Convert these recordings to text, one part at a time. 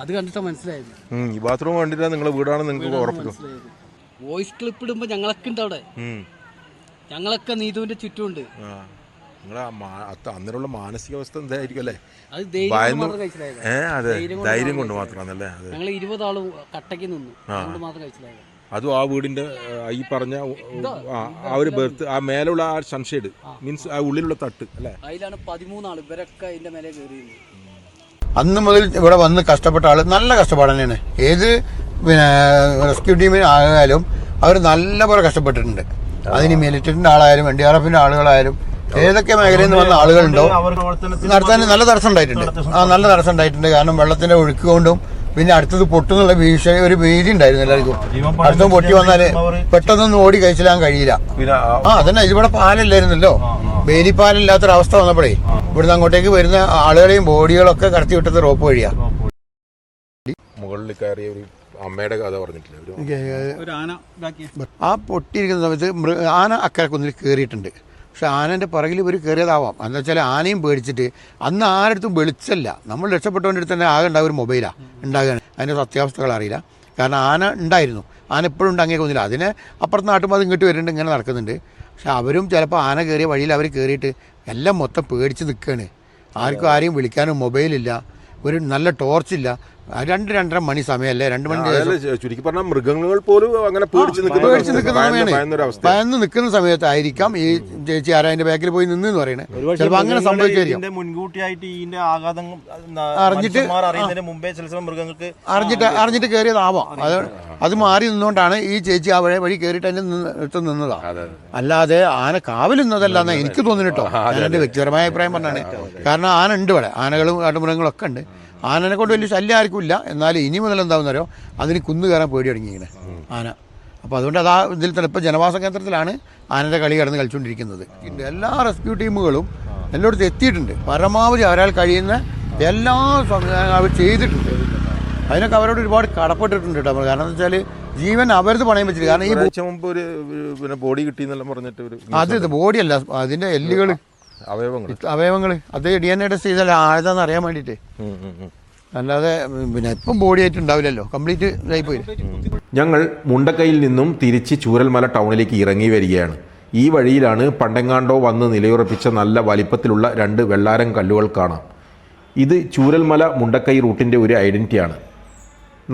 അത് കണ്ടിട്ട് മനസ്സിലായത്. ഈ ബാത്റൂം കണ്ടിട്ടാ നിങ്ങളെ വീടാണ് നിങ്ങൾക്ക് ഉറപ്പിക്കും. മനസ്സിലായത്. വോയിസ് ക്ലിപ്പ് ഇടുമ്പോ ഞങ്ങളൊക്കെ ഉണ്ട് അവിടെ. ഞങ്ങളൊക്കെ നീതുവിന്റെ ചുറ്റുമുണ്ട്. നിങ്ങളെ അന്നേരമുള്ള മാനസികാവസ്ഥ എന്തായിരിക്കും അല്ലേ? അത് ധൈര്യം ഭയന്നു മാത്രം കഴിച്ചിലായത്. ഏ അതെ ധൈര്യം കൊണ്ട് മാത്രമാണല്ലേ? അതെ. ഞങ്ങൾ ഇരുപത് ആൾ കട്ടയ്ക്ക് നിന്നു. അതുകൊണ്ട് മാത്രം കഴിച്ചിലായത്. അതും ആ വീടിന്റെ ആ, ഈ പറഞ്ഞ ആ, ആ ഒരു ബെർത്ത് ആ മേലുള്ള ആ സൺഷെയ്ഡ് മീൻസ് ആ ഉള്ളിലുള്ള തട്ട് അല്ലേ? അതിലാണ് പതിമൂന്നാൾ. ഇവരൊക്കെ അതിന്റെ മേലെ കയറിയത് അന്ന് മുതൽ ഇവിടെ വന്ന് കഷ്ടപ്പെട്ട ആൾ നല്ല കഷ്ടപ്പാട് തന്നെയാണ്. ഏത് പിന്നെ റെസ്ക്യൂ ടീമിന് ആയാലും അവർ നല്ലപോലെ കഷ്ടപ്പെട്ടിട്ടുണ്ട്. അതിന് മിലിറ്ററിന്റെ ആളായാലും എൻ ഡി ആർ എഫിന്റെ ആളുകളായാലും ഏതൊക്കെ മേഖലയിൽ നിന്ന് വന്ന ആളുകളുണ്ടോ നടത്താൻ നല്ല തടസ്സം ഉണ്ടായിട്ടുണ്ട്. ആ നല്ല തടസ്സം ഉണ്ടായിട്ടുണ്ട്. കാരണം വെള്ളത്തിന്റെ ഒഴുക്ക് കൊണ്ടും പിന്നെ അടുത്തത് പൊട്ടുന്നുള്ള ഭീഷണി ഒരു ഭീതി ഉണ്ടായിരുന്നു എല്ലാവർക്കും. അടുത്തും പൊട്ടി വന്നാൽ പെട്ടെന്നൊന്നും ഓടി കഴിച്ചിലാൻ കഴിയില്ല. ആ അതന്നെ ഇതിവിടെ പാലില്ലായിരുന്നല്ലോ. ബേലിപ്പാലില്ലാത്തൊരവസ്ഥ വന്നപ്പോഴേ. ഇവിടുന്ന് അങ്ങോട്ടേക്ക് വരുന്ന ആളുകളെയും ബോഡികളൊക്കെ കടത്തി വിട്ടത് റോപ്പ് വഴിയാ. മുകളിൽ കയറിയ ഒരു അമ്മയുടെ കഥ പറഞ്ഞിട്ടില്ല? ആ പൊട്ടിയിരിക്കുന്ന സമയത്ത് ആന അക്കരെ കുന്നിൽ കയറിയിട്ടുണ്ട് പക്ഷെ ആനന്റെ പുറകിൽ ഇവർ കയറിയതാവാം എന്താ വെച്ചാൽ ആനയും പേടിച്ചിട്ട് അന്ന് ആരടുത്തും വെളിച്ചല്ല. നമ്മൾ രക്ഷപ്പെട്ടവന്റെ അടുത്ത് തന്നെ ആകെ ഉണ്ടാവും ഒരു മൊബൈലാണ് ഉണ്ടാകുകയാണ് അതിന്റെ സത്യാവസ്ഥകൾ അറിയില്ല. കാരണം ആന ഉണ്ടായിരുന്നു. ആന എപ്പോഴും ഉണ്ട് അങ്ങേ കൊന്നില്ല അതിനെ അപ്പുറത്ത് നാട്ടുമ്പോൾ അത് ഇങ്ങോട്ട് വരുന്നുണ്ട് ഇങ്ങനെ നടക്കുന്നുണ്ട്. പക്ഷെ അവരും ചിലപ്പോൾ ആന കയറിയ വഴിയിൽ അവർ കയറിയിട്ട് എല്ലാം മൊത്തം പേടിച്ച് നിൽക്കുകയാണ് ആർക്കും ആരെയും വിളിക്കാനും മൊബൈലില്ല ഒരു നല്ല ടോർച്ചില്ല. രണ്ട് രണ്ടര മണി സമയല്ലേ? രണ്ട് മണി ചുരുക്കി പറഞ്ഞാൽ മൃഗങ്ങൾ പോലും അങ്ങനെ പേടിച്ച് നിൽക്കുന്ന ഭയന്ന- നിൽക്കുന്ന സമയത്തായിരിക്കാം ഈ ചേച്ചി ആരാ അതിന്റെ ബാക്കിൽ പോയി നിന്ന് എന്ന് പറയുന്നത് ചിലപ്പോൾ അങ്ങനെ സംഭവിച്ചായിരിക്കും മുൻകൂട്ടിയായിട്ട് ഇതിന്റെ ആഘാതം അറിഞ്ഞിട്ട് മുമ്പേ ചില മൃഗങ്ങൾക്ക് അറിഞ്ഞിട്ട് അറിഞ്ഞിട്ട് കയറിയതാവാം. അത് അത് മാറി നിന്നുകൊണ്ടാണ് ഈ ചേച്ചി ആ വഴി വഴി കയറിയിട്ട് അതിന്റെ നിന്നതാ. അല്ലാതെ ആന കാവലുന്നതല്ല എന്നാ എനിക്ക് തോന്നുന്നു കേട്ടോ. എന്റെ വ്യക്തിപരമായ അഭിപ്രായം പറഞ്ഞാണ് കാരണം ആന ഉണ്ട് ഇവിടെ. ആനകളും കാട്ടുമൃഗങ്ങളും ഒക്കെ ഉണ്ട്. ആനനെ കൊണ്ട് വലിയ ശല്യം ആർക്കും ഇല്ല എന്നാലും ഇനി മുതൽ എന്താവുന്നറിയോ അതിന് കുന്നു കയറാൻ പേടി തുടങ്ങിയിങ്ങനെ ആന. അപ്പോൾ അതുകൊണ്ട് അതാ ഇതിൽ തന്നെ ഇപ്പോൾ ജനവാസ കേന്ദ്രത്തിലാണ് ആനന്റെ കളി കടന്ന് കളിച്ചുകൊണ്ടിരിക്കുന്നത്. എല്ലാ റെസ്ക്യൂ ടീമുകളും എല്ലായിടത്തും എത്തിയിട്ടുണ്ട്. പരമാവധി അവരാൽ കഴിയുന്ന എല്ലാ സംവിധാനങ്ങളും അവർ ചെയ്തിട്ടുണ്ട്. അതിനൊക്കെ അവരോട് ഒരുപാട് കടപ്പെട്ടിട്ടുണ്ട് കേട്ടോ. നമ്മൾ. കാരണം എന്താ വെച്ചാൽ ജീവൻ അവരത് പണയം വെച്ചിട്ട് കാരണം ഈ മുമ്പ് ഒരു പിന്നെ ബോഡി കിട്ടിയെന്നെല്ലാം പറഞ്ഞിട്ട് ഒരു അത് ബോഡിയല്ല. അതിന്റെ എല്ലുകൾ അവയവങ്ങൾ. അവയവങ്ങൾ അത് ഡി എൻ എ ടെസ്റ്റ് ചെയ്താൽ ആയതാന്ന് അറിയാൻ വേണ്ടിയിട്ട്. അല്ലാതെ പിന്നെ ഇപ്പം ബോഡി ആയിട്ട് ഉണ്ടാവില്ലല്ലോ. കംപ്ലീറ്റ് ഇതായി പോയി. ഞങ്ങൾ മുണ്ടക്കയിൽ നിന്നും തിരിച്ച് ചൂരൽമല ടൗണിലേക്ക് ഇറങ്ങി വരികയാണ്. ഈ വഴിയിലാണ് പണ്ടെങ്ങാണ്ടോ വന്ന് നിലയുറപ്പിച്ച നല്ല വലിപ്പത്തിലുള്ള രണ്ട് വെള്ളാരം കല്ലുകൾ കാണാം. ഇത് ചൂരൽമല മുണ്ടക്കൈ റൂട്ടിന്റെ ഒരു ഐഡന്റിറ്റിയാണ്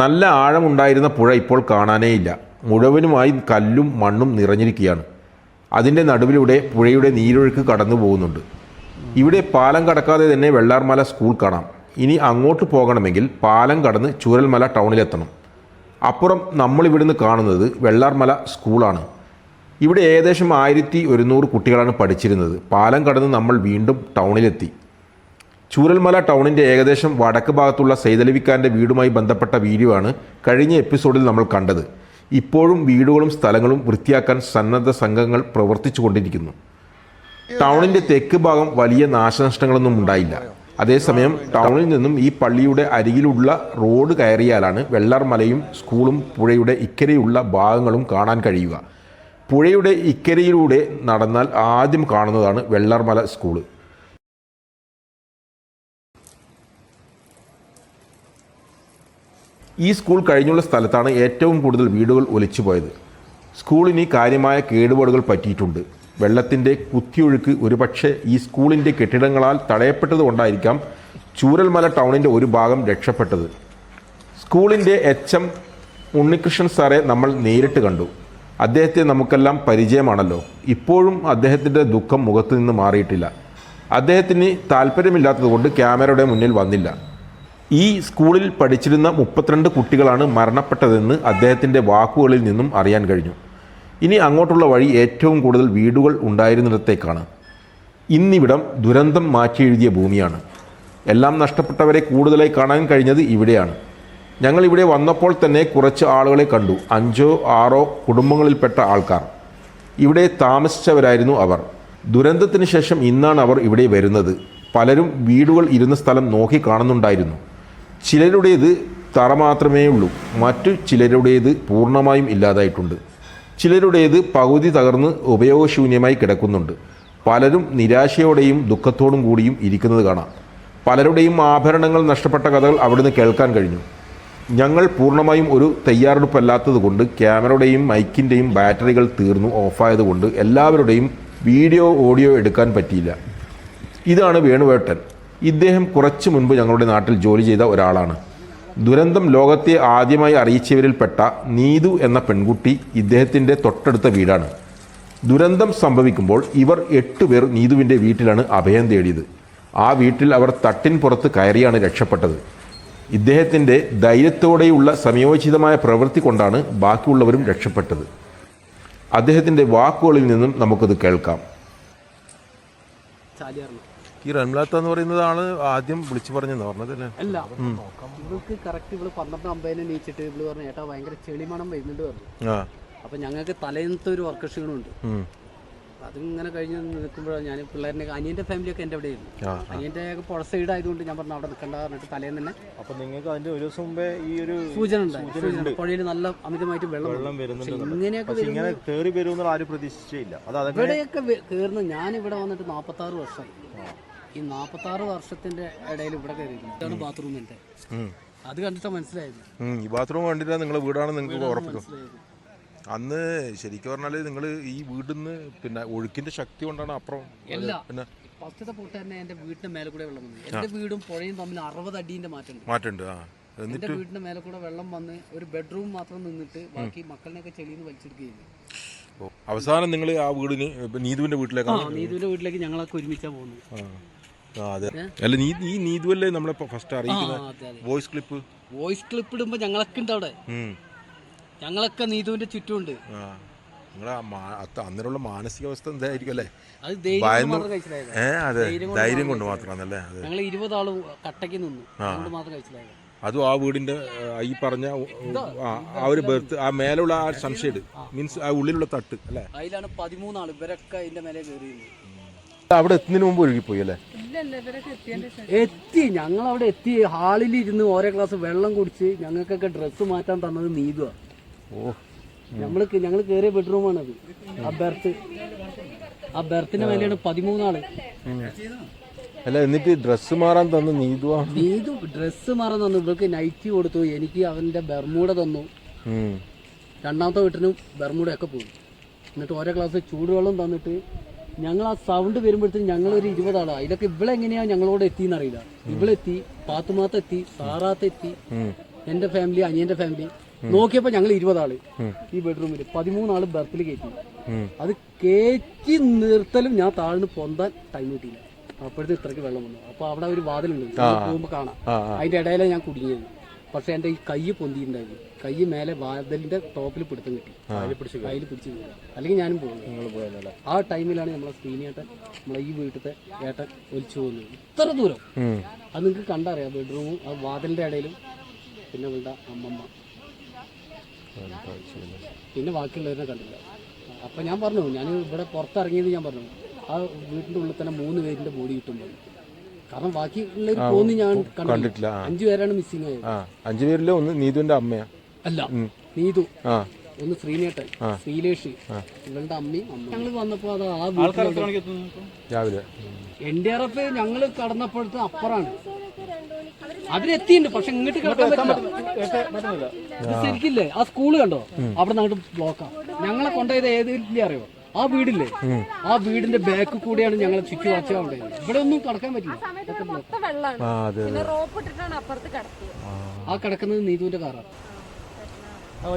നല്ല ആഴമുണ്ടായിരുന്ന പുഴ ഇപ്പോൾ കാണാനേയില്ല. മുഴുവനുമായി കല്ലും മണ്ണും നിറഞ്ഞിരിക്കുകയാണ്. അതിന്റെ നടുവിലൂടെ പുഴയുടെ നീരൊഴുക്ക് കടന്നു പോകുന്നുണ്ട്. ഇവിടെ പാലം കടക്കാതെ തന്നെ വെള്ളാർമല സ്കൂൾ കാണാം. ഇനി അങ്ങോട്ട് പോകണമെങ്കിൽ പാലം കടന്ന് ചൂരൽമല ടൗണിലെത്തണം. അപ്പുറം നമ്മൾ ഇവിടുന്ന് കാണുന്നത് വെള്ളാർമല സ്കൂളാണ്. ഇവിടെ ഏകദേശം ആയിരത്തി ഒരുന്നൂറ് കുട്ടികളാണ് പഠിച്ചിരുന്നത്. പാലം കടന്ന് നമ്മൾ വീണ്ടും ടൗണിലെത്തി. ചൂരൽമല ടൗണിന്റെ ഏകദേശം വടക്ക് ഭാഗത്തുള്ള സൈതലവിക്കാരന്റെ വീടുമായി ബന്ധപ്പെട്ട വീഡിയോ ആണ് കഴിഞ്ഞ എപ്പിസോഡിൽ നമ്മൾ കണ്ടത്. ഇപ്പോഴും വീടുകളും സ്ഥലങ്ങളും വൃത്തിയാക്കാൻ സന്നദ്ധ സംഘങ്ങൾ പ്രവർത്തിച്ചു കൊണ്ടിരിക്കുന്നു. ടൗണിന്റെ തെക്ക് ഭാഗം വലിയ നാശനഷ്ടങ്ങളൊന്നും ഉണ്ടായില്ല. അതേസമയം ടൗണിൽ നിന്നും ഈ പള്ളിയുടെ അരികിലുള്ള റോഡ് കയറിയാലാണ് വെള്ളാർമലയും സ്കൂളും പുഴയുടെ ഇക്കരയുള്ള ഭാഗങ്ങളും കാണാൻ കഴിയുക. പുഴയുടെ ഇക്കരയിലൂടെ നടന്നാൽ ആദ്യം കാണുന്നതാണ് വെള്ളാർമല സ്കൂൾ. ഈ സ്കൂൾ കഴിഞ്ഞുള്ള സ്ഥലത്താണ് ഏറ്റവും കൂടുതൽ വീടുകൾ ഒലിച്ചു പോയത്. സ്കൂളിന് കാര്യമായ കേടുപാടുകൾ പറ്റിയിട്ടുണ്ട്. വെള്ളത്തിന്റെ കുത്തിയൊഴുക്ക് ഒരുപക്ഷെ ഈ സ്കൂളിന്റെ കെട്ടിടങ്ങളാൽ തടയപ്പെട്ടത് കൊണ്ടായിരിക്കാം ചൂരൽമല ടൗണിന്റെ ഒരു ഭാഗം രക്ഷപ്പെട്ടത്. സ്കൂളിന്റെ എച്ച് എം ഉണ്ണികൃഷ്ണൻ സാറെ നമ്മൾ നേരിട്ട് കണ്ടു. അദ്ദേഹത്തെ നമുക്കെല്ലാം പരിചയമാണല്ലോ. ഇപ്പോഴും അദ്ദേഹത്തിന്റെ ദുഃഖം മുഖത്തു നിന്ന് മാറിയിട്ടില്ല. അദ്ദേഹത്തിന് താല്പര്യമില്ലാത്തതുകൊണ്ട് ക്യാമറയുടെ മുന്നിൽ വന്നില്ല. ഈ സ്കൂളിൽ പഠിച്ചിരുന്ന മുപ്പത്തിരണ്ട് കുട്ടികളാണ് മരണപ്പെട്ടതെന്ന് അദ്ദേഹത്തിന്റെ വാക്കുകളിൽ നിന്നും അറിയാൻ കഴിഞ്ഞു. ഇനി അങ്ങോട്ടുള്ള വഴി ഏറ്റവും കൂടുതൽ വീടുകൾ ഉണ്ടായിരുന്നിടത്തേക്കാണ്. ഇന്നിവിടം ദുരന്തം മാറ്റിയെഴുതിയ ഭൂമിയാണ്. എല്ലാം നഷ്ടപ്പെട്ടവരെ കൂടുതലായി കാണാൻ കഴിഞ്ഞത് ഇവിടെയാണ്. ഞങ്ങൾ ഇവിടെ വന്നപ്പോൾ തന്നെ കുറച്ച് ആളുകളെ കണ്ടു. അഞ്ചോ ആറോ കുടുംബങ്ങളിൽപ്പെട്ട ആൾക്കാർ. ഇവിടെ താമസിച്ചവരായിരുന്നു അവർ. ദുരന്തത്തിന് ശേഷം ഇന്നാണ് അവർ ഇവിടെ വരുന്നത്. പലരും വീടുകൾ ഇരുന്ന സ്ഥലം നോക്കി കാണുന്നുണ്ടായിരുന്നു. ചിലരുടേത് തറ മാത്രമേ ഉള്ളൂ മറ്റു ചിലരുടേത് പൂർണമായും ഇല്ലാതായിട്ടുണ്ട്. ചിലരുടേത് പകുതി തകർന്ന് ഉപയോഗശൂന്യമായി കിടക്കുന്നുണ്ട്. പലരും നിരാശയോടെയും ദുഃഖത്തോടും കൂടിയും ഇരിക്കുന്നത് കാണാം. പലരുടെയും ആഭരണങ്ങൾ നഷ്ടപ്പെട്ട കഥകൾ അവിടുന്ന് കേൾക്കാൻ കഴിഞ്ഞു. ഞങ്ങൾ പൂർണമായും ഒരു തയ്യാറെടുപ്പല്ലാത്തതുകൊണ്ട് ക്യാമറയുടെയും മൈക്കിന്റെയും ബാറ്ററികൾ തീർന്നു ഓഫായതുകൊണ്ട് എല്ലാവരുടെയും വീഡിയോ ഓഡിയോ എടുക്കാൻ പറ്റിയില്ല. ഇതാണ് വേണുവേട്ടൻ. ഇദ്ദേഹം കുറച്ചു മുൻപ് ഞങ്ങളുടെ നാട്ടിൽ ജോലി ചെയ്ത ഒരാളാണ്. ദുരന്തം ലോകത്തെ ആദ്യമായി അറിയിച്ചവരിൽപ്പെട്ട നീതു എന്ന പെൺകുട്ടി ഇദ്ദേഹത്തിന്റെ തൊട്ടടുത്ത വീടാണ്. ദുരന്തം സംഭവിക്കുമ്പോൾ ഇവർ എട്ട് എട്ടുപേർ നീതുവിന്റെ വീട്ടിലാണ് അഭയം തേടിയത്. ആ വീട്ടിൽ അവർ തട്ടിൻ പുറത്ത് കയറിയാണ് രക്ഷപ്പെട്ടത്. ഇദ്ദേഹത്തിന്റെ ധൈര്യത്തോടെയുള്ള സമയോചിതമായ പ്രവൃത്തി കൊണ്ടാണ് ബാക്കിയുള്ളവരും രക്ഷപ്പെട്ടത്. അദ്ദേഹത്തിന്റെ വാക്കുകളിൽ നിന്നും നമുക്കത് കേൾക്കാം. ചാലിയാറിന് ഈ റൺലാത്ത എന്ന് പറയുന്നതാണ് ആൾ ആദ്യം വിളിച്ചു പറഞ്ഞെന്ന് പറഞ്ഞതല്ലേ അല്ല? ഇവൾക്ക് കറക്റ്റ് ഇവൾ പന്ത്രണ്ട് അമ്പതിനെ നീച്ചിട്ട് ഇവൾ പറഞ്ഞു ഏട്ടാ ഭയങ്കര ചെളിമണം വരുന്നുണ്ട് പറഞ്ഞു. ആ. അപ്പൊ ഞങ്ങൾക്ക് തലേന്നത്തെ ഒരു വർക്ക് ക്ഷീണമുണ്ട്. അതിങ്ങനെ കഴിഞ്ഞ് നിൽക്കുമ്പോഴാണ് ഞാൻ പിള്ളേരുടെ അനിയന്റെ ഫാമിലി ഒക്കെ എന്റെ അവിടെ ആയിരുന്നു. അനിയന്റെ പുഴ സൈഡ് ആയതുകൊണ്ട് ഞാൻ പറഞ്ഞു അവിടെ നിൽക്കണ്ട പറഞ്ഞിട്ട് തലേന്ന് തന്നെ അപ്പൊ നിങ്ങൾക്ക് അതിന്റെ ഒരു ദിവസം മുമ്പേ ഈ ഒരു സൂചന ഉണ്ട്. പുഴയിൽ നല്ല അമിതമായിട്ട് വെള്ളം വെള്ളം വരുന്നുണ്ട് ഇങ്ങനെയൊക്കെ ഇങ്ങനെ കേറി കയറി വരുമെന്നുള്ള ആരും പ്രതീക്ഷിച്ചില്ല അത് അതൊക്കെ ഇവിടെയൊക്കെ കയറുന്ന ഞാൻ ഇവിടെ വന്നിട്ട് നാൽപ്പത്തി ആറ് വർഷമായി ഈ നാൽപ്പത്തി ആറ് വർഷത്തിന്റെ ഇടയിൽ ഇവിടെ കയറിയിട്ടുണ്ട് ഇതാണ് ബാത്റൂമിന്റെ. അത് കണ്ടിട്ട് മനസ്സിലായത്. ഈ ബാത്റൂം കണ്ടിട്ടാ നിങ്ങളെ വീടാണ് നിങ്ങൾക്ക് ഉറപ്പിക്കും. അന്ന് ശരിക്കും പറഞ്ഞാൽ നിങ്ങൾ ഈ വീടിന്ന് പിന്നെ ഒഴുക്കിന്റെ ശക്തി കൊണ്ടാണ് അപ്പുറം പിന്നെ ഫസ്റ്റത്തെ പൊട്ട് തന്നെ എന്റെ വീടിന്റെ മേലെ കൂടെ വെള്ളം വന്നു. എന്റെ വീടും പുഴയും തമ്മിൽ അറുപത് അടീന്റെ മാറ്റമുണ്ട്. മാറ്റുണ്ട് ആ. എന്നിട്ട് എന്റെ വീടിന്റെ മേലെ കൂടെ വെള്ളം വന്ന് ഒരു ബെഡ്റൂം മാത്രം നിന്നിട്ട് ബാക്കി മക്കളിനെയൊക്കെ ചെളിന്ന് വലിച്ചെടുക്കുകയാണ് ഓ, അവസാനം നിങ്ങൾ ആ വീടിന് നീതുവിന്റെ വീട്ടിലേക്ക് വീട്ടിലേക്കാണ് നീതുവിന്റെ വീട്ടിലേക്ക് ഞങ്ങളൊക്കെ ഒരുമിച്ചാ പോകുന്നത്. അതെ അല്ല നീ നീ നീതുവല്ലേ നമ്മളെ ഫസ്റ്റ് ആ അറിയിക്കുന്ന അതെ അതെ. വോയിസ് ക്ലിപ്പ് വോയിസ് ക്ലിപ്പ് ഇടുമ്പോ ഞങ്ങളൊക്കെ ഉണ്ട് അവിടെ. ഞങ്ങളൊക്കെ നീതുവിന്റെ ചുറ്റുമുണ്ട്. നിങ്ങളെ അന്നേരമുള്ള മാനസികാവസ്ഥ എന്തായിരിക്കും അല്ലേ? കഴിച്ചിലായത് അതെ. ധൈര്യം കൊണ്ട് മാത്രമാണല്ലേ? അതെ. ഇരുപത് ആൾ കട്ടയ്ക്ക് നിന്നു. അതും ആ വീടിന്റെ ഈ പറഞ്ഞ ആ ഒരു ബെർത്ത് ആ മേലുള്ള ആ സൺഷെയ്ഡ് മീൻസ് ആ ഉള്ളിലുള്ള തട്ട് അല്ലേ? അതിലാണ് പതിമൂന്നാൾ. ഇവരൊക്കെ അതിന്റെ മേലെ കയറിയിരുന്നത്. അവിടെ എത്തുന്നതിന് മുമ്പ് ഒഴുകിപ്പോയി അല്ലേ? എത്തി ഞങ്ങൾ അവിടെ എത്തി. ഹാളിൽ ഇരുന്ന് ഓരോ ഗ്ലാസ് വെള്ളം കുടിച്ച് ഞങ്ങൾക്കൊക്കെ ഡ്രസ്സ് മാറ്റാൻ തന്നത് നീതുവാ. ഓ. ഞമ്മൾ ഞങ്ങൾ കയറിയ ബെഡ്റൂമാണ് അത്. ആ ബെർത്ത് ആ ബെർത്തിന്റെ മേലെയാണ് പതിമൂന്നാൾ. അല്ല എന്നിട്ട് ഡ്രസ്സ് മാറാൻ തന്നു നീതുവാ? നീതു ഡ്രസ്സ് മാറാൻ തന്നു. ഇവൾക്ക് നൈറ്റി കൊടുത്തു. എനിക്ക് അവന്റെ ബെർമൂട തന്നു. രണ്ടാമത്തെ വീട്ടിനും ബെർമൂടയൊക്കെ പോയി. എന്നിട്ട് ഓരോ ഗ്ലാസ് ചൂടുവെള്ളം തന്നിട്ട് ഞങ്ങൾ ആ സൗണ്ട് വരുമ്പോഴത്തേക്കും ഞങ്ങളൊരു ഒരു ഇരുപതാളാ. ഇതൊക്കെ എങ്ങനെയാ ഞങ്ങളോട് എത്തിയെന്ന് അറിയില്ല ഇവളെത്തി പാത്തുമാത്ത എത്തി സാറാത്ത എത്തി എന്റെ ഫാമിലി അനിയന്റെ ഫാമിലി നോക്കിയപ്പോ ഞങ്ങൾ ഇരുപതാൾ. ഈ ബെഡ്റൂമിൽ പതിമൂന്നാൾ ബർത്തിൽ കയറ്റി അത് കയറ്റി നിർത്തലും ഞാൻ താഴ്ന്ന് പൊന്താൻ ടൈം കിട്ടിയില്ല. അപ്പോഴത്തെ ഇത്രയ്ക്ക് വെള്ളം വന്നു. അപ്പൊ അവിടെ ഒരു വാതിലുണ്ട്. പോകുമ്പോ കാണാം. അതിന്റെ ഇടയിലാണ് ഞാൻ കുടുങ്ങിയത്. പക്ഷെ എന്റെ ഈ കൈ പൊന്തിയിട്ടുണ്ടായിരുന്നു. കൈ മേലെ വാതിലിന്റെ ടോപ്പിൽ പിടുത്തം കിട്ടി. കയ്യിൽ പിടിച്ചു കയറി. അല്ലെങ്കിൽ ഞാനും പോകുന്നു. ആ ടൈമിലാണ് നമ്മളെ സ്ക്രീനിയേട്ടൻ നമ്മളെ ഈ വീട്ടിലത്തെ ഏട്ടൻ ഒലിച്ചു പോകുന്നത്. ഇത്ര ദൂരം. അത് നിങ്ങൾക്ക് കണ്ടറിയാം. ബെഡ്റൂമും ആ വാതിലിന്റെ ഇടയിലും പിന്നെ അവളുടെ അമ്മമ്മ. പിന്നെ ബാക്കിയുള്ളവരെ കണ്ടില്ല. അപ്പൊ ഞാൻ പറഞ്ഞു ഞാൻ ഇവിടെ പുറത്തിറങ്ങിയത് ഞാൻ പറഞ്ഞു. ആ വീട്ടിന്റെ ഉള്ളിൽ തന്നെ മൂന്ന് പേരിന്റെ ബോഡി കിട്ടുമ്പോൾ കാരണം ബാക്കി ബാക്കിയുള്ളവർ പോന്ന് ഞാൻ കണ്ടിട്ടില്ല. അഞ്ചു പേരാണ് മിസ്സിംഗ് ആയത്. അഞ്ചു പേരിലെ ഒന്ന് നീതുവിന്റെ അമ്മയാ. അല്ല നീതു. ആ. ഒന്ന് ശ്രീനേട്ടൻ ശ്രീലേഷ് നിങ്ങളുടെ അമ്മയും അമ്മ ഞങ്ങൾ വന്നപ്പോ അത് ആ രാവിലെ എൻ ഡി ആർ എഫ് ഞങ്ങൾ കടന്നപ്പോഴത്തെ അപ്പറാണ് അവരെത്തിയിട്ടുണ്ട് പക്ഷെ ഇങ്ങോട്ട് കിടക്കാൻ പറ്റില്ല. ഇത് ശരിക്കില്ലേ? ആ സ്കൂൾ കണ്ടോ? അവിടെ നിന്ന് അങ്ങോട്ട് ബ്ലോക്കാ ഞങ്ങളെ കൊണ്ടുപോയത് ഏത് വീട്ടിലെ അറിയോ? ആ വീടില്ലേ? ആ വീടിന്റെ ബാക്ക് കൂടിയാണ് ഞങ്ങൾ ചുറ്റി വാച്ച കൊണ്ടുപോയത്. ഇവിടെ ഒന്നും കടക്കാൻ പറ്റില്ല. ആ കിടക്കുന്നത് നീതുവിന്റെ കാറാണ്. അതാ,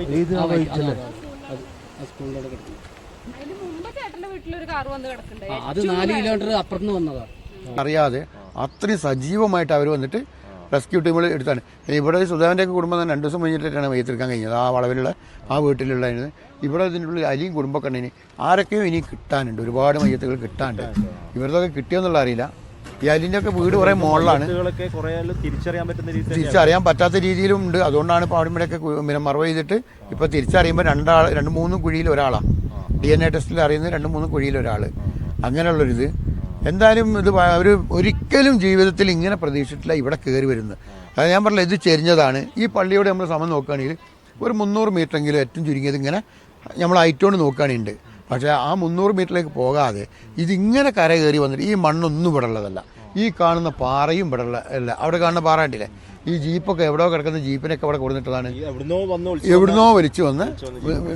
ആ നാല് കിലോമീറ്റർ അപ്പുറത്ത് വന്നതാ. അറിയാതെ അത്രയും സജീവമായിട്ട് അവർ വന്നിട്ട് റെസ്ക്യൂ ടീമുകൾ എടുത്താണ്. ഇവിടെ സുധാകരന്റെ കുടുംബം തന്നെ രണ്ട് ദിവസം കഴിഞ്ഞിട്ടാണ് വെയ്ത്തെടുക്കാൻ കഴിഞ്ഞത്. ആ വളവിലുള്ള ആ വീട്ടിലുള്ള ഇവിടെ ഇതിനുള്ള അരിയും അലിയും കുടുംബമൊക്കെ ഉണ്ടതിന് ആരൊക്കെയോ ഇനി കിട്ടാനുണ്ട്. ഒരുപാട് മയ്യത്തുകൾ കിട്ടാനുണ്ട്. ഇവരതൊക്കെ കിട്ടിയോന്നുള്ള അറിയില്ല. ഈ ഒക്കെ വീട് കുറേ മുകളിലാണ് കുറെ തിരിച്ചറിയാൻ പറ്റുന്ന രീതിയിൽ തിരിച്ചറിയാൻ പറ്റാത്ത രീതിയിലും ഉണ്ട്. അതുകൊണ്ടാണ് ഇപ്പോൾ അവിടെ ഇവിടെയൊക്കെ പിന്നെ മറവ് ചെയ്തിട്ട് ഇപ്പോൾ തിരിച്ചറിയുമ്പോൾ രണ്ടാൾ രണ്ട് മൂന്ന് കുഴിയിൽ ഒരാളാണ് ഡി എൻ എ ടെസ്റ്റിൽ അറിയുന്നത് രണ്ട് മൂന്ന് കുഴിയിൽ ഒരാൾ അങ്ങനെയുള്ളൊരിത്. എന്തായാലും ഇത് അവർ ഒരിക്കലും ജീവിതത്തിൽ ഇങ്ങനെ പ്രതീക്ഷിച്ചിട്ടില്ല ഇവിടെ കയറി വരുന്നത്. അത് ഞാൻ പറഞ്ഞില്ല ഇത് ചെരിഞ്ഞതാണ്. ഈ പള്ളിയോട് നമ്മൾ സമയം നോക്കുകയാണെങ്കിൽ ഒരു മുന്നൂറ് മീറ്ററെങ്കിലും ഏറ്റവും ചുരുങ്ങിയത് ഇങ്ങനെ നമ്മൾ ഐറ്റോണ്ട് നോക്കുകയാണെങ്കിൽ പക്ഷേ ആ മുന്നൂറ് മീറ്ററിലേക്ക് പോകാതെ ഇതിങ്ങനെ കര കയറി വന്നിട്ട് ഈ മണ്ണൊന്നും ഇവിടെ ഉള്ളതല്ല. ഈ കാണുന്ന പാറയും ഇവിടെ ഉള്ള അല്ല അവിടെ കാണുന്ന പാറ കണ്ടില്ലേ? ഈ ജീപ്പൊക്കെ എവിടെയോ കിടക്കുന്ന ജീപ്പിനൊക്കെ അവിടെ കൊടുത്തിട്ടതാണ് എവിടുന്നോ വലിച്ചു വന്ന്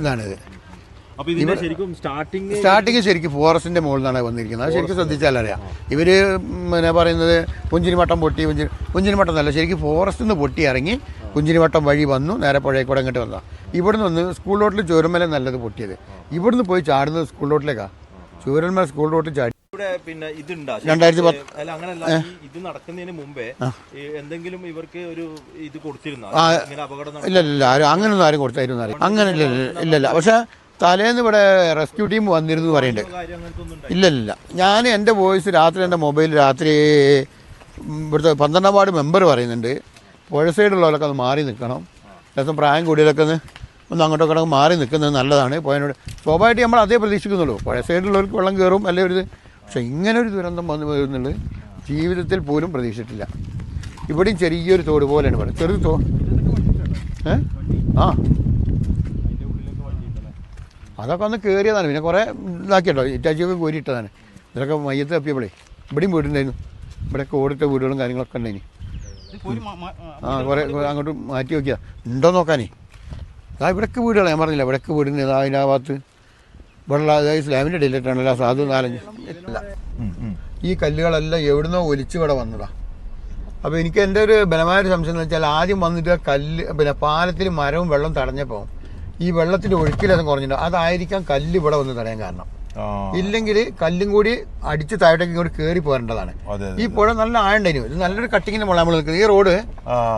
ഇതാണിത് സ്റ്റാർട്ടിങ് ശരിക്കും ഫോറസ്റ്റിന്റെ മുകളിൽ നിന്നാണ് വന്നിരിക്കുന്നത്. അത് ശരിക്കും ശ്രദ്ധിച്ചാൽ അറിയാം ഇവർ പിന്നെ പറയുന്നത് പുഞ്ചിരിമട്ടം പൊട്ടി പുഞ്ചിരി പുഞ്ചിരിമട്ടം എന്നല്ല ശരിക്കും ഫോറസ്റ്റിൽ നിന്ന് പൊട്ടി ഇറങ്ങി പുഞ്ചിരിമട്ടം വഴി വന്നു നേരെ പുഴയിൽ കൂടെ ഇങ്ങോട്ട് വന്നതാണ് ഇവിടുന്ന് വന്ന് സ്കൂൾ റോട്ടിൽ ചുരമല നല്ലത് പൊട്ടിയത്. ഇവിടുന്ന് പോയി ചാടുന്നത് സ്കൂൾ റോട്ടിലേക്കാണ് ചൂരന്മാർ സ്കൂൾ റോട്ടിൽ ചാടി. ഇവിടെ പിന്നെ ഇതുണ്ടാ. രണ്ടായിരത്തി പത്ത് അല്ല അങ്ങനല്ല. ഇത് നടക്കുന്നതിന് മുമ്പേ എന്തെങ്കിലും ഇവർക്ക് ഒരു ഇത് കൊടുത്തിരുന്ന? ഇല്ല ഇല്ല ആരും അങ്ങനൊന്നും ആരും കൊടുത്തായിരുന്നു അങ്ങനെ ഇല്ലല്ല ഇല്ല, ഇല്ല ഇല്ല. പക്ഷേ തലേന്ന് ഇവിടെ റെസ്ക്യൂ ടീം വന്നിരുന്നു പറയുന്നുണ്ട്. കാര്യം അങ്ങനത്തെ ഇല്ല ഇല്ല ഞാൻ എന്റെ വോയിസ് രാത്രി എന്റെ മൊബൈൽ രാത്രി ഇവിടുത്തെ പന്ത്രണ്ടാം വാർഡ് മെമ്പർ പറയുന്നുണ്ട്. പുഴ സൈഡുള്ളവരൊക്കെ ഒന്ന് മാറി നിൽക്കണം. രസം പ്രായം കൂടിയതൊക്കെ ഒന്ന് ഒന്ന് അങ്ങോട്ടൊക്കെ കിടന്ന് മാറി നിൽക്കുന്നത് നല്ലതാണ്. പോയതിനോട് സ്വാഭാവികമായിട്ട് നമ്മൾ അതേ പ്രതീക്ഷിക്കുന്നുള്ളൂ. പഴയ സൈഡിലുള്ളവർക്ക് വെള്ളം കയറും അല്ലെ ഒരു പക്ഷേ ഇങ്ങനെ ഒരു ദുരന്തം വന്നു വരുന്നുള്ളത് ജീവിതത്തിൽ പോലും പ്രതീക്ഷിച്ചിട്ടില്ല. ഇവിടെയും ചെറിയൊരു തോട് പോലെയാണ് പറയുന്നത് ചെറിയ തോ ഏ? ആ. അതൊക്കെ ഒന്ന് കയറിയതാണ് പിന്നെ കുറേ ഇതാക്കിയല്ലോ ഇറ്റാച്ചിയൊക്കെ കോരിയിട്ടതാണ്. ഇതൊക്കെ മയ്യത്ത് തപ്പിയപ്പോഴേ ഇവിടെയും വീടുണ്ടായിരുന്നു. ഇവിടെയൊക്കെ ഓടിട്ട വീടുകളും കാര്യങ്ങളൊക്കെ ഉണ്ടായിനി. ആ കുറേ അങ്ങോട്ട് മാറ്റി നോക്കിയാ ഉണ്ടോ നോക്കാനേ? ആ ഇവിടേക്ക് വീടുകൾ ഞാൻ പറഞ്ഞില്ല ഇവിടേക്ക് വീടിന് ഇതാ അതിന്റെ ആ ഭാഗത്ത് വെള്ള അതായത് സ്ലാമിന്റെ ഇടയിലിട്ടാണല്ലോ സാധു നാലഞ്ച്. ഇല്ല. ഈ കല്ലുകളെല്ലാം എവിടുന്നോ ഒലിച്ച് ഇവിടെ വന്നതാ. അപ്പോൾ എനിക്ക് എന്റെ ഒരു ബലമായ ഒരു സംശയം എന്ന് വെച്ചാൽ ആദ്യം വന്നിട്ട് കല്ല് പിന്നെ പാലത്തിൽ മരവും വെള്ളം തടഞ്ഞപ്പോൾ ഈ വെള്ളത്തിന്റെ ഒഴുക്കിലൊന്നും കുറഞ്ഞിട്ടുണ്ടോ. അതായിരിക്കാം കല്ല് ഇവിടെ വന്ന് തടയാൻ കാരണം. ഇല്ലെങ്കിൽ കല്ലും കൂടി അടിച്ച് താഴോട്ടേക്ക് ഇങ്ങോട്ട് കയറി പോരേണ്ടതാണ്. ഈ പുഴ നല്ല ആഴുണ്ടായിരുന്നു ഇത് നല്ലൊരു കട്ടിങ്ങിന്റെ മുള നമ്മൾ നിൽക്കുന്നത് ഈ റോഡ്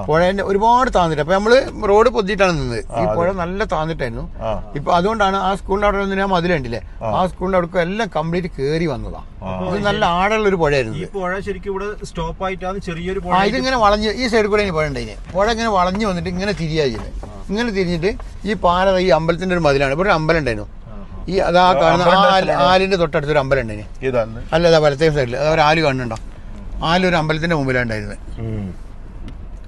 പുഴേന്റെ ഒരുപാട് താന്നിട്ട്. അപ്പൊ നമ്മൾ റോഡ് പൊതിയിട്ടാണ് നിന്നത്. ഈ പുഴ നല്ല താന്നിട്ടായിരുന്നു. ഇപ്പൊ അതുകൊണ്ടാണ് ആ സ്കൂളിന്റെ അവിടെ നിന്ന് ഞാൻ മതിലുണ്ടില്ലേ ആ. സ്കൂളിന്റെ അവിടെ എല്ലാം കംപ്ലീറ്റ് കയറി വന്നതാ. ഇത് നല്ല ആഴമുള്ള ഒരു പുഴയായിരുന്നു ഈ. പുഴ ശരിക്കും ഇവിടെ സ്റ്റോപ്പ് ആയിട്ടാണ് ചെറിയൊരു പുഴ ഇതിങ്ങനെ വളഞ്ഞ് ഈ സൈഡിൽ കൂടെ ഇനി പുഴ ഉണ്ടായിന്. പുഴ ഇങ്ങനെ വളഞ്ഞു വന്നിട്ട് ഇങ്ങനെ തിരിയായി ഇങ്ങനെ തിരിഞ്ഞിട്ട് ഈ പാല ഈ അമ്പലത്തിന്റെ ഒരു മതിലാണ്. ഇവിടെ ഒരു അമ്പലം ഉണ്ടായിരുന്നു. ഈ അതാ കാണുന്ന ആ ആല്- ആലിന്റെ തൊട്ടടുത്തൊരു അമ്പലം ഉണ്ടായിന് ഏതാണ്? അല്ല അതാ വലത്തേ സൈഡിൽ അതാ ഒരു ആൽ കാണുന്നുണ്ടോ? ആലൊരു അമ്പലത്തിന്റെ മുമ്പിലാണ് ഉണ്ടായിരുന്നത്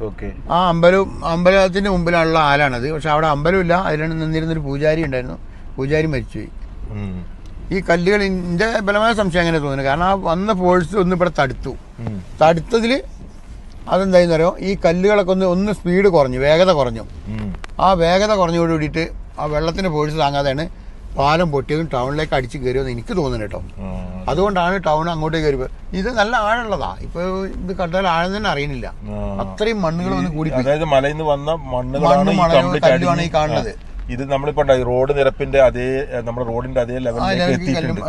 ഓക്കെ. ആ അമ്പലവും അമ്പലത്തിന്റെ മുമ്പിലുള്ള ആലാണത്. പക്ഷെ അവിടെ അമ്പലമില്ല. അതിലാണ് നിന്നിരുന്നൊരു പൂജാരി ഉണ്ടായിരുന്നു. പൂജാരി മരിച്ചുപോയി. ഈ കല്ലുകൾ എന്റെ ബലമായ സംശയം അങ്ങനെ തോന്നുന്നു? കാരണം ആ വന്ന ഫോഴ്സ് ഒന്ന് ഇവിടെ തടുത്തു. തടുത്തതിൽ അതെന്തായെന്ന് അറിയോ? ഈ കല്ലുകളൊക്കെ ഒന്ന് ഒന്ന് സ്പീഡ് കുറഞ്ഞു. വേഗത കുറഞ്ഞു. ആ വേഗത കുറഞ്ഞോട് കൂടിയിട്ട് ആ വെള്ളത്തിന്റെ ഫോഴ്സ് താങ്ങാതെയാണ് പാലം പൊട്ടിയതും ടൗണിലേക്ക് അടിച്ച് കയറിയെന്ന് എനിക്ക് തോന്നുന്നു കേട്ടോ. അതുകൊണ്ടാണ് ടൗൺ അങ്ങോട്ടേക്ക് കയറി ഇത് നല്ല ആഴമുള്ളതാ. ഇപ്പൊ ഇത് കണ്ടാൽ ആഴം തന്നെ അറിയുന്നില്ല. അത്രയും മണ്ണുകൾ വന്ന് കൂടി അതായത് മലയിൽ നിന്ന് വന്ന മണ്ണുകളാണ് മണ്ണും ഈ കാണുന്നത്. ഇത് നമ്മളിപ്പോ റോഡ് നിരപ്പിന്റെ അതേ നമ്മുടെ റോഡിന്റെ അതേ ലെവലിലേക്ക് എത്തിയിട്ടുണ്ട്.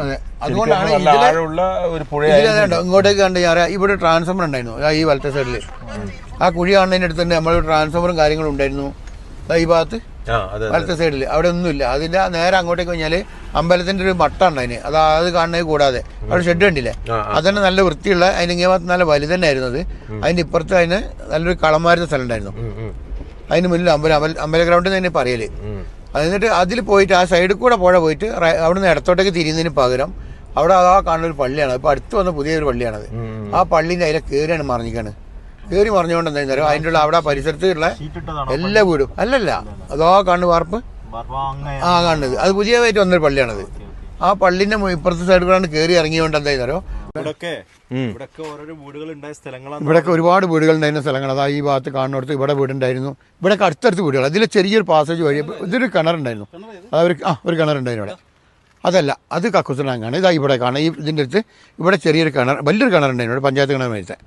അതുകൊണ്ടാണ് ആഴമുള്ള ഒരു കണ്ടോ, ഇങ്ങോട്ടേക്ക് കണ്ട് ഞാൻ ഇവിടെ ട്രാൻസ്ഫോമർ ഉണ്ടായിരുന്നു. ഈ വലത്തെ സൈഡിൽ ആ കുഴി കാണുന്നതിന്റെ അടുത്ത് തന്നെ നമ്മൾ ട്രാൻസ്ഫോമറും കാര്യങ്ങളും ഉണ്ടായിരുന്നു. ഈ ഭാഗത്ത്. വലത്തെ സൈഡിൽ അവിടെ ഒന്നുമില്ല. അതിന്റെ നേരെ അങ്ങോട്ടേക്ക് കഴിഞ്ഞാൽ അമ്പലത്തിന്റെ ഒരു മട്ടാണ് അതിന്. അത് അത് കാണുന്നത് കൂടാതെ. അവിടെ ഷെഡ് കണ്ടില്ലേ? അതന്നെ നല്ല വൃത്തിയുള്ള അതിന് ഇങ്ങനെ ഭാഗത്ത് നല്ല വലുത് തന്നെ അതിന്റെ ഇപ്പുറത്ത് അതിന് നല്ലൊരു കളമാരുന്ന സ്ഥലം ഉണ്ടായിരുന്നു അതിന് മുന്നിൽ അമ്പലം അമ്പല അമ്പല ഗ്രൗണ്ടിൽ തന്നെ പറയൽ. എന്നിട്ട് അതിൽ പോയിട്ട് ആ സൈഡിൽ കൂടെ പുഴ പോയിട്ട് അവിടുന്ന് ഇടത്തോട്ടേക്ക് തിരിയുന്നതിന് പകരം അവിടെ ആ കാണുന്ന ഒരു പള്ളിയാണ്. ഇപ്പൊ അടുത്ത് വന്ന പുതിയൊരു പള്ളിയാണത്. ആ പള്ളിന്റെ അതിലെ കയറിയാണ് മറിഞ്ഞിക്കാണ് കയറി മറിഞ്ഞുകൊണ്ട് എന്താ അതിന്റെ ഉള്ള അവിടെ പരിസരത്തുള്ള എല്ലാ വീടും. അല്ലല്ല. അതോ കണ്ണു വാർപ്പ്? ആ കണ്ടത് അത് പുതിയതായിട്ട് വന്നൊരു പള്ളിയാണത്. ആ പള്ളിന്റെ ഇപ്പുറത്തെ സൈഡ് കൂടെ കയറി ഇറങ്ങിയോണ്ട് എന്തായാലും ഇവിടൊക്കെ ഇവിടൊക്കെ ഒരുപാട് വീടുകൾ ഉണ്ടായിരുന്ന സ്ഥലങ്ങൾ അതാ ഈ ഭാഗത്ത് കാണുന്നിടത്ത് ഇവിടെ വീടുണ്ടായിരുന്നു. ഇവിടെയൊക്കെ അടുത്തടുത്ത് വീടുകൾ അതിലെ ചെറിയൊരു പാസേജ് വഴി ഇതൊരു കിണറുണ്ടായിരുന്നു അത് ഒരു ആ ഒരു കിണറുണ്ടായിരുന്നു ഇവിടെ. അതല്ല അത് കക്കുസനാങ്ങാണ് ഇതാ ഇവിടെ കാണാം ഈ ഇതിന്റെ അടുത്ത് ഇവിടെ ചെറിയൊരു കിണർ വലിയൊരു കിണറുണ്ടായിരുന്നു ഇവിടെ പഞ്ചായത്ത് കിണർ മേലത്തെ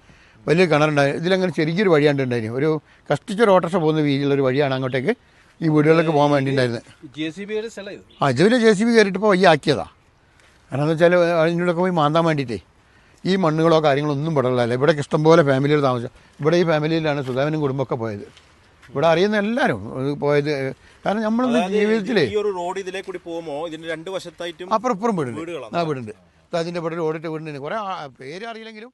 വലിയൊരു കിണറുണ്ടായിരുന്നു ഇതിലങ്ങനെ ചെറിയൊരു വഴിയാണ്ട് ഉണ്ടായിരുന്നു ഒരു കഷ്ടിച്ച ഓട്ടർഷ പോകുന്ന രീതിയിലുള്ള ഒരു വഴിയാണ് അങ്ങോട്ടേക്ക് ഈ വീടുകളിലേക്ക് പോകാൻ വേണ്ടി ഉണ്ടായിരുന്നത് ആ ജോലി ജെ സി ബി കയറിയിട്ടിപ്പോൾ വഴി വയ്യ ആക്കിയതാ. കാരണം എന്ന് വെച്ചാൽ അതിനോടൊക്കെ പോയി മാന്താൻ വേണ്ടിയിട്ടേ ഈ മണ്ണുകളോ കാര്യങ്ങളോ ഒന്നും ഇവിടെ ഉള്ളതല്ല ഇവിടെ ഇഷ്ടംപോലെ ഫാമിലികൾ താമസിച്ചു ഇവിടെ ഈ ഫാമിലിയിലാണ് സുധാമനും കുടുംബമൊക്കെ പോയത്. ഇവിടെ അറിയുന്ന എല്ലാവരും പോയത്. കാരണം നമ്മളൊന്ന് ജീവിതത്തിലേ റോഡ് ഇതിലേ കൂടി പോകുമ്പോ ഇതിന്റെ രണ്ട് വശത്തായിട്ടും അപ്പുറപ്പുറം വീടുണ്ട്. ആ വീടുണ്ട്. അതിന്റെ അതിന്റെ ഇവിടെ ഒരു ഓടിട്ട് വീടുണ്ട് കുറേ പേര് അറിയില്ലെങ്കിലും